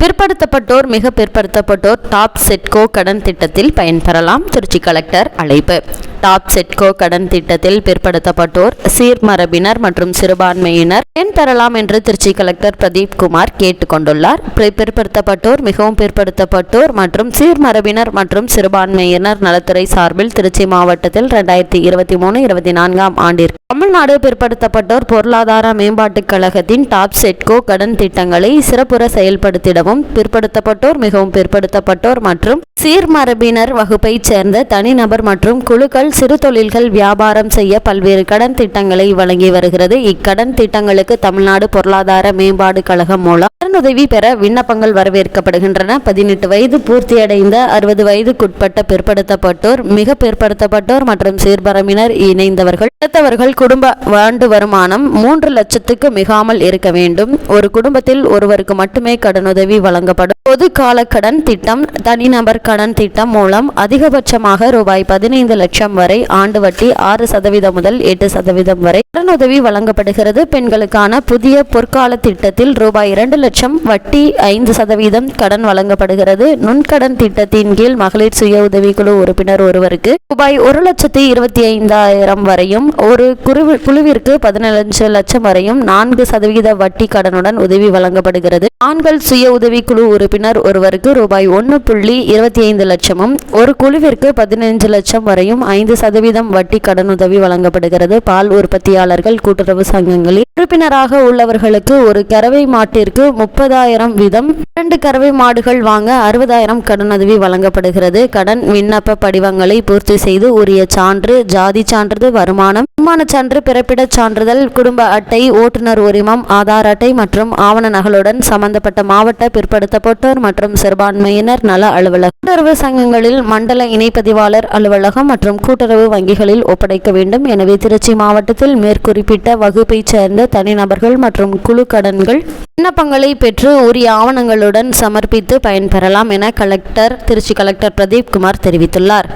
பிற்படுத்தப்பட்டோர் மிக பிற்படுத்தப்பட்டோர் டாப் செட்கோ கடன் திட்டத்தில் பயன்பெறலாம். திருச்சி கலெக்டர் அழைப்பு. டாப் செட்கோ கடன் திட்டத்தில் பிற்படுத்தப்பட்டோர் சீர்மரபினர் மற்றும் சிறுபான்மையினர் பயன்பெறலாம் என்று திருச்சி கலெக்டர் பிரதீப் குமார் கேட்டுக்கொண்டுள்ளார். பிற்படுத்தப்பட்டோர் மிகவும் பிற்படுத்தப்பட்டோர் மற்றும் சீர்மரபினர் மற்றும் சிறுபான்மையினர் நலத்துறை சார்பில் திருச்சி மாவட்டத்தில் இரண்டாயிரத்தி இருபத்தி மூணு இருபத்தி நான்காம் ஆண்டிற்கு தமிழ்நாடு பிற்படுத்தப்பட்டோர் பொருளாதார மேம்பாட்டுக் கழகத்தின் டாப் செட்கோ கடன் திட்டங்களை சிறப்புற செயல்படுத்திடவும் பிற்படுத்தப்பட்டோர் மிகவும் பிற்படுத்தப்பட்டோர் மற்றும் சீர்மரபினர் வகுப்பைச் சேர்ந்த தனிநபர் மற்றும் குழுக்கள் சிறு தொழில்கள் வியாபாரம் செய்ய பல்வேறு கடன் திட்டங்களை வழங்கி வருகிறது. இக்கடன் திட்டங்களுக்கு தமிழ்நாடு பொருளாதார மேம்பாடு கழகம் மூலம் கடனுதவி பெற விண்ணப்பங்கள் வரவேற்கப்படுகின்றன. பதினெட்டு வயது பூர்த்தியடைந்த அறுபது வயதுக்குட்பட்ட பிற்படுத்தப்பட்டோர் மிக பிற்படுத்தப்பட்டோர் மற்றும் சீர்பரமினர் இணைந்தவர்கள் அடுத்தவர்கள் குடும்ப ஆண்டு வருமானம் மூன்று லட்சத்துக்கு மிகாமல் இருக்க வேண்டும். ஒரு குடும்பத்தில் ஒருவருக்கு மட்டுமே கடனுதவி வழங்கப்படும். பொது கால கடன் திட்டம் தனிநபர் கடன் திட்டம் மூலம் அதிகபட்சமாக ரூபாய் பதினைந்து லட்சம் வரை ஆண்டு வட்டி ஆறு சதவீதம் முதல் எட்டு சதவீதம் வரை கடனுதவி வழங்கப்படுகிறது. பெண்களுக்கான புதிய பொற்கால திட்டத்தில் ரூபாய் இரண்டு லட்சம் வட்டி ஐந்து சதவீதம் கடன் வழங்கப்படுகிறது. நுண்கடன் திட்டத்தின் கீழ் மகளிர் சுய உதவிக்குழு உறுப்பினர் ஒருவருக்கு ரூபாய் ஒரு லட்சத்தி இருபத்தி ஐந்தாயிரம் வரையும் ஒரு குருவி குழுவிற்கு பதினஞ்சு லட்சம் வரையும் நான்கு சதவீத வட்டி கடனுடன் உதவி வழங்கப்படுகிறது. ஆண்கள் சுய உதவிக்குழு உறுப்பினர் ஒருவருக்கு ரூபாய் ஒன்று புள்ளி இருபத்தி ஐந்து லட்சமும் ஒரு குழுவிற்கு பதினைஞ்சு லட்சம் வரையும் ஐந்து சதவீதம் வட்டி கடனுதவி வழங்கப்படுகிறது. பால் உற்பத்தியாளர்கள் கூட்டுறவு சங்கங்களில் உறுப்பினராக உள்ளவர்களுக்கு ஒரு கறவை மாட்டிற்கு முப்பதாயிரம் வீதம் இரண்டு கறவை மாடுகள் வாங்க அறுபதாயிரம் கடனுதவி வழங்கப்படுகிறது. கடன் விண்ணப்ப படிவங்களை பூர்த்தி செய்து உரிய சான்று ஜாதி சான்றிதழ் வருமானம் வருமான சான்று பிறப்பிடச் சான்றிதழ் குடும்ப அட்டை ஓட்டுநர் உரிமம் ஆதார் அட்டை மற்றும் ஆவண நகலுடன் சம்பந்தப்பட்ட மாவட்ட பிற்படுத்தப்பட்டோர் மற்றும் சிறுபான்மையினர் நல அலுவலகம். கூட்டுறவு சங்கங்களில் மண்டல இணைப்பதிவாளர் அலுவலகம் மற்றும் கூட்டுறவு வங்கிகளில் ஒப்படைக்க வேண்டும். எனவே திருச்சி மாவட்டத்தில் மேற்குறிப்பிட்ட வகுப்பைச் சேர்ந்த தனிநபர்கள் மற்றும் குழு கடன்கள் விண்ணப்பங்களை பெற்று உரிய ஆவணங்களுடன் சமர்ப்பித்து பயன்பெறலாம் என கலெக்டர் திருச்சி கலெக்டர் பிரதீப் குமார் தெரிவித்துள்ளார்.